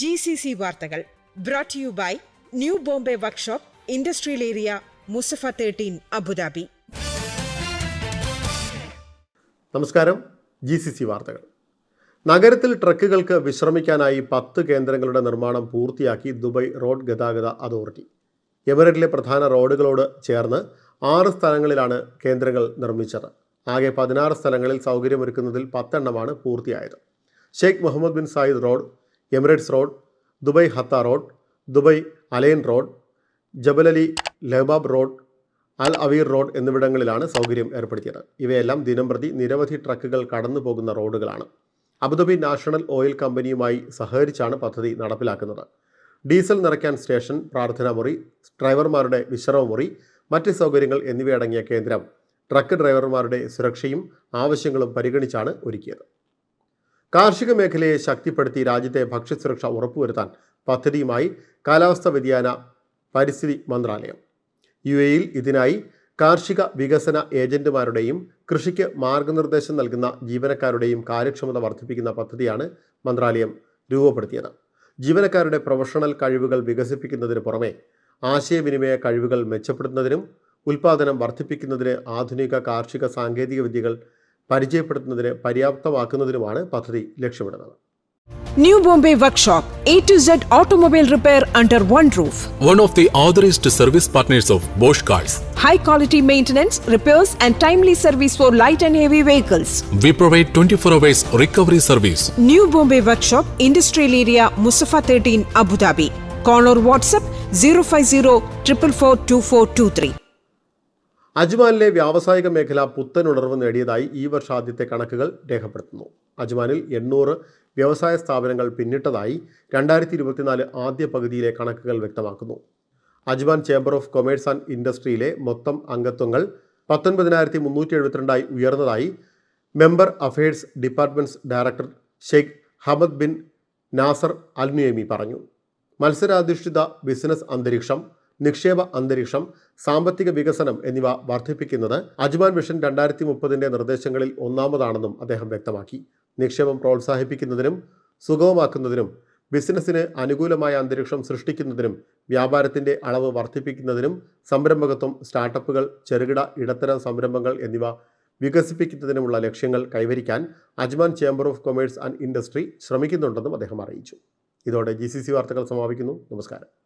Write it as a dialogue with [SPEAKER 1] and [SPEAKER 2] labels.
[SPEAKER 1] G C C വാർത്തകൾ brought you by new Bombay workshop industrial area Musaffah thirteen Abu Dhabi
[SPEAKER 2] നമസ്കാരം. G C C വാർത്തകൾ. നഗരത്തിൽ ട്രക്കുകൾക്ക് വിശ്രമിക്കാനായി പത്ത് കേന്ദ്രങ്ങളുടെ നിർമ്മാണം പൂർത്തിയാക്കി ദുബായ് റോഡ് ഗതാഗത അതോറിറ്റി. എമിറേറ്റിലെ പ്രധാന റോഡുകളോട് ചേർന്ന് ആറ് സ്ഥലങ്ങളിലാണ് കേന്ദ്രങ്ങൾ നിർമ്മിച്ചത്. ആകെ പതിനാറ് സ്ഥലങ്ങളിൽ സൗകര്യമൊരുക്കുന്നതിൽ പത്തെണ്ണമാണ് പൂർത്തിയായത്. Sheikh Mohammed bin Zayed road Emirates road Dubai Hatta road Dubai Al Ain road Jebel Ali Lahbab road Al Awir road എന്നിവിടങ്ങളിലാണ് സൗകര്യം ഏർപ്പെടുത്തിയത്. ഇവയെല്ലാം ദിനംപ്രതി നിരവധി ട്രക്കുകൾ കടന്നു പോകുന്ന റോഡുകളാണ്. അബുദാബി നാഷണൽ ഓയിൽ കമ്പനിയുമായി സഹകരിച്ചാണ് പദ്ധതി നടപ്പിലാക്കുന്നത്. ഡീസൽ നിറയ്ക്കാൻ സ്റ്റേഷൻ പ്രാർത്ഥനാ മുറി ഡ്രൈവർമാരുടെ വിശ്രമമുറി മറ്റ് സൗകര്യങ്ങൾ എന്നിവയടങ്ങിയ കേന്ദ്രം ട്രക്ക് ഡ്രൈവർമാരുടെ സുരക്ഷയും ആവശ്യങ്ങളും പരിഗണിച്ചാണ് ഒരുക്കിയത്. കാർഷിക മേഖലയെ ശക്തിപ്പെടുത്തി രാജ്യത്തെ ഭക്ഷ്യസുരക്ഷ ഉറപ്പുവരുത്താൻ പദ്ധതിയുമായി കാലാവസ്ഥാ വ്യതിയാന പരിസ്ഥിതി മന്ത്രാലയം. യു എയിൽ ഇതിനായി കാർഷിക വികസന ഏജന്റുമാരുടെയും കൃഷിക്ക് മാർഗനിർദ്ദേശം നൽകുന്ന ജീവനക്കാരുടെയും കാര്യക്ഷമത വർദ്ധിപ്പിക്കുന്ന പദ്ധതിയാണ് മന്ത്രാലയം രൂപപ്പെടുത്തിയത്. ജീവനക്കാരുടെ പ്രൊഫഷണൽ കഴിവുകൾ വികസിപ്പിക്കുന്നതിന് പുറമെ ആശയവിനിമയ കഴിവുകൾ മെച്ചപ്പെടുത്തുന്നതിനും ഉൽപാദനം വർദ്ധിപ്പിക്കുന്നതിന് ആധുനിക കാർഷിക സാങ്കേതിക വിദ്യകൾ പരിചയപ്പെടുത്തുന്നതിന് പര്യാപ്തമാക്കുന്നതിനുമാണ് പദ്ധതി ലക്ഷ്യമിടുന്നത്.
[SPEAKER 1] New Bombay workshop A to Z automobile repair under one roof
[SPEAKER 3] one of the authorized service partners of Bosch Cars.
[SPEAKER 1] High quality maintenance, repairs, and timely service for light and heavy vehicles
[SPEAKER 3] We provide 24 hours recovery service.
[SPEAKER 1] New Bombay workshop industrial area Musaffah thirteen Abu Dhabi call or WhatsApp zero five zero triple four two four two three
[SPEAKER 2] അജ്മാനിലെ വ്യാവസായിക മേഖല പുത്തനുണർവ് നേടിയതായി ഈ വർഷാദ്യത്തെ കണക്കുകൾ രേഖപ്പെടുത്തുന്നു. അജ്മാനിൽ എണ്ണൂറ് വ്യവസായ സ്ഥാപനങ്ങൾ പിന്നിട്ടതായി രണ്ടായിരത്തി ഇരുപത്തിനാല് ആദ്യ പകുതിയിലെ കണക്കുകൾ വ്യക്തമാക്കുന്നു. Ajman chamber of commerce and ഇൻഡസ്ട്രിയിലെ മൊത്തം അംഗത്വങ്ങൾ പത്തൊൻപതിനായിരത്തി മുന്നൂറ്റി എഴുപത്തിരണ്ടായി ഉയർന്നതായി member affairs departments director Sheikh Hamad bin Nasser Al Nuaimi പറഞ്ഞു. മത്സരാധിഷ്ഠിത ബിസിനസ് അന്തരീക്ഷം നിക്ഷേപ അന്തരീക്ഷം സാമ്പത്തിക വികസനം എന്നിവ വർദ്ധിപ്പിക്കുന്നത് അജ്മാൻ മിഷൻ രണ്ടായിരത്തി മുപ്പതിന്റെ നിർദ്ദേശങ്ങളിൽ ഒന്നാമതാണെന്നും അദ്ദേഹം വ്യക്തമാക്കി. നിക്ഷേപം പ്രോത്സാഹിപ്പിക്കുന്നതിനും സുഗമമാക്കുന്നതിനും ബിസിനസ്സിന് അനുകൂലമായ അന്തരീക്ഷം സൃഷ്ടിക്കുന്നതിനും വ്യാപാരത്തിന്റെ അളവ് വർദ്ധിപ്പിക്കുന്നതിനും സംരംഭകത്വം സ്റ്റാർട്ടപ്പുകൾ ചെറുകിട ഇടത്തരം സംരംഭങ്ങൾ എന്നിവ വികസിപ്പിക്കുന്നതിനുമുള്ള ലക്ഷ്യങ്ങൾ കൈവരിക്കാൻ Ajman chamber of commerce and industry ശ്രമിക്കുന്നുണ്ടെന്നും അദ്ദേഹം അറിയിച്ചു. ഇതോടെ ജി വാർത്തകൾ സമാപിക്കുന്നു. നമസ്കാരം.